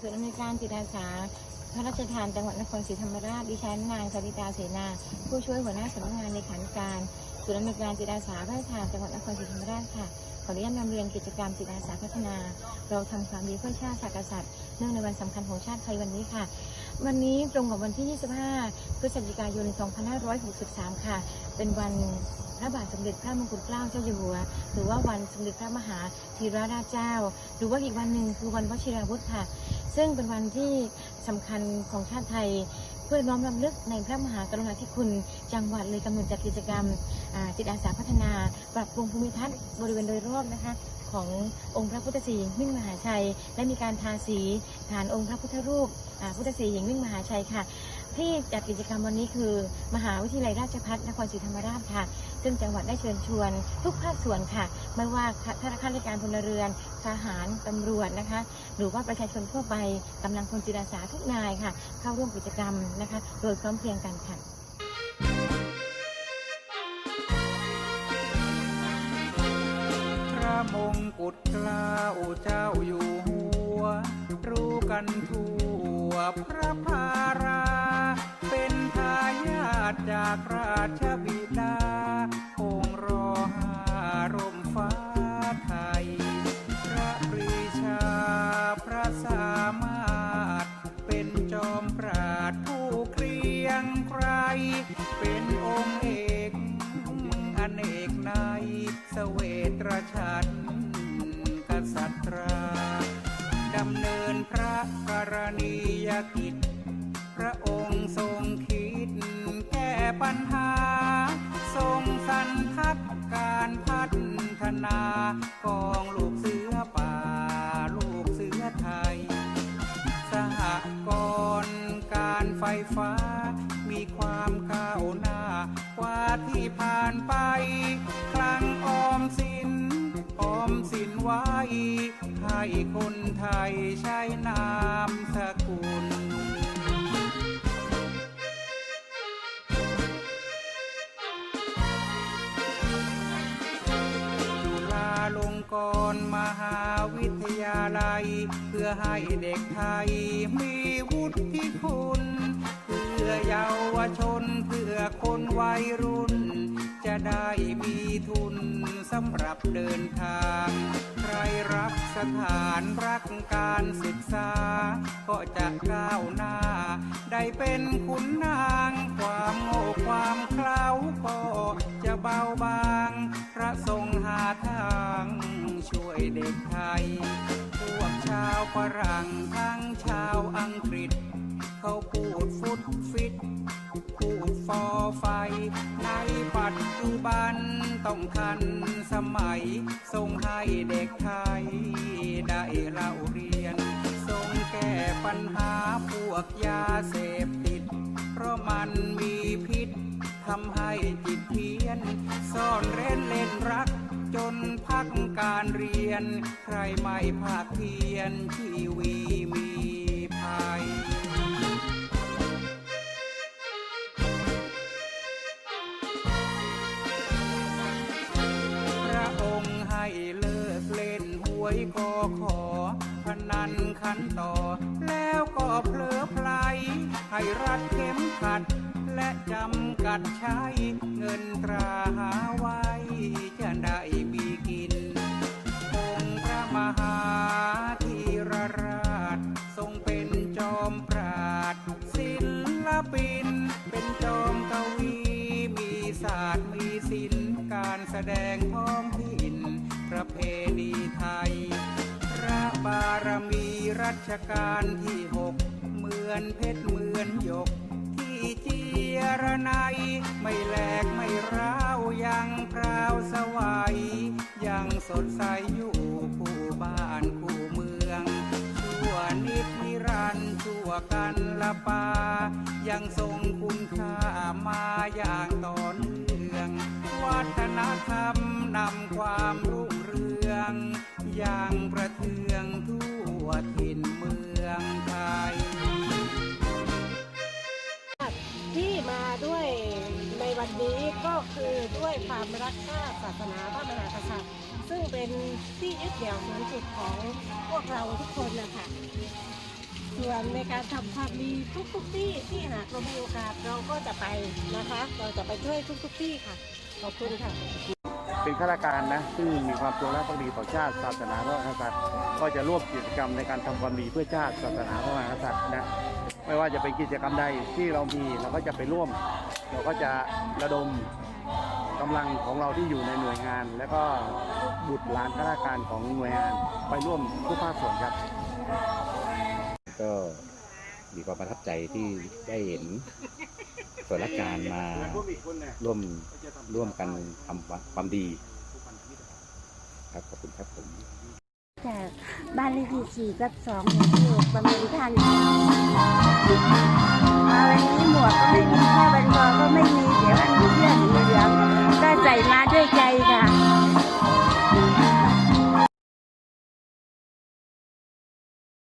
ส่วนย์อำนวยการจิตอาสาพระราชทานจังหวัดนครศรีธรรมราชดิฉันนางสริตาเสนา ผู้ช่วยหัวหน้าสำนักงานในขันการส่วนย์อำนวยการจิตอาสาพระราชทานจังหวัดนครศรีธรรมราชค่ะขออนุญาตนำเรียนกิจกรรมจิตอาสาพัฒนา เราทำความดีเพื่อชาติศาสตร์กษัตริย์เนื่องในวันสำคัญของชาติไทยวันนี้ค่ะ วันนี้ตรงกับวันที่ 25 พฤศจิกายน 2563 ค่ะ เป็นวันพระบาทสมเด็จพระมงกุฎเกล้าเจ้าอยู่หัว หรือว่าวันสมเด็จพระมหาธีรราชเจ้า หรือว่าอีกวันหนึ่งคือวันวชิราวุธค่ะ ซึ่งเป็นวันที่สำคัญของชาติไทย เพื่อน้อมรำลึกในพระมหากรุณาธิคุณ จังหวัดเลยกำหนดจัดกิจกรรมจิตอาสาพัฒนา ปรับปรุงภูมิทัศน์บริเวณโดยรอบนะคะขององค์พระพุทธศรีหิงมิ่งมหาชัย และมีการทาสีฐานองค์พระพุทธรูปพุทธศรีหิงมิ่งมหาชัยค่ะ ที่จัดกิจกรรมวันนี้คือ มหาวิทยาลัยราชภัฏนครศรีธรรมราชค่ะ ซึ่งจังหวัดได้เชิญชวน ทุกภาคส่วนค่ะ ไม่ว่าข้าราชการพลเรือนทหารตำรวจนะคะ หรือว่าประชาชนทั่วไปกำลังพลจิตอาสาทุกนายค่ะ เข้าร่วมกิจกรรมนะคะ โดยพร้อมเพรียงกันค่ะพระมงกุฎเกล้าเจ้าอยู่หัว รู้กันทั่วพระพารา เป็นทายาทจากราชบิดา เนกในยเสเวตฉันกษัตราดำเนินพระกรณียกิจ พระองค์ทรงคิดแก้ปัญหา ทรงสันทัดการพัฒนากองลูกเสือป่า ลูกเสือไทย สหกรณ์การไฟฟ้ามีความก้าวหน้า กว่าที่ผ่านไปคลังออมสิน ออมสินไว้ให้คนไทยใช้นามสกุลจุฬาลงกรมหาวิทยาลัย เพื่อให้เด็กไทยมีวุฒิคุณ เยาวชนเพื่อคนวัยรุ่น จะได้มีทุนสำหรับเดินทาง ใครรักสถานรักการศึกษา ก็จะก้าวหน้า ได้เป็นขุนนางความโง่ความเคล้าก็จะเบาบาง พระทรงหาทางช่วยเด็กไทย พวกชาวฝรั่งทั้งชาวอังกฤษ เขาพูดฟุตฟิต พูดฟอไฟ ในปัจจุบันต้องทันสมัย ส่งให้เด็กไทย ได้เล่าเรียน ส่งแก้ปัญหาพวกยาเสพติด เพราะมันมีพิษทำให้จิตเพี้ยน ซ่อนเร้นเล่นรักจนพักการเรียน ใครไม่ภาคเพียนชีวีมี กอขอพนันขันต่อ แล้วก็เพลอไพลให้รัดเข็มขัด และจำกัดใช้เงินตราหาไว้จะได้มีกินองค์พระมหาธีรราช ทรงเป็นจอมปราดศิลปิน เป็นจอมกวีมีศาสตร์มีศิลป์การแสดงท้องถิ่นประเพณีไทยารมีรัชกาลที่หกเหมือนเพชรเหมือนหยก ที่เจียรนัยไม่แหลกไม่ร้าวยังพราวสวัยยังสดใสอยู่คู่บ้านคู่เมือง ชั่วนิดนิรันด์ชั่วกันละปา ยังทรงคุณค่ามาอย่างต่อเนื่อง วัฒนธรรมนำความรุ่งเรือง อย่างประเทือง นวันนี้ก็คือด้วยความรักชาติศาสนาพระมหากษัตริย์ ซึ่งเป็นที่ยึดเหนี่ยวสูงสุดของพวกเราทุกคนนะคะส่วนในการทำความดีทุกๆที่ที่หากเรามีโอกาสเราก็จะไปนะคะ เราจะไปช่วยทุกๆที่ค่ะ ขอบคุณค่ะ เป็นข้าราชการนะซึ่งมีความจงรักภักดีต่อชาติศาสนาพระมหากษัตริย์ ก็จะร่วมกิจกรรมในการทำความดีเพื่อชาติศาสนาพระมหากษัตริย์นะไม่ว่าจะเป็นกิจกรรมใดที่เรามีเราก็จะไปร่วม เราก็จะระดมกำลังของเราที่อยู่ในหน่วยงาน และก็บุตรหลานข้าราชการของหน่วยงานไปร่วมทุกภาคส่วนครับ ก็มีความประทับใจที่ได้เห็นส่วนราชการมาร่วมร่วมกันทำความดีครับขอบคุณครับผมจากบ้านเลขที่สี่กับสองหมู่ที่หกประเมินท่านมาวัน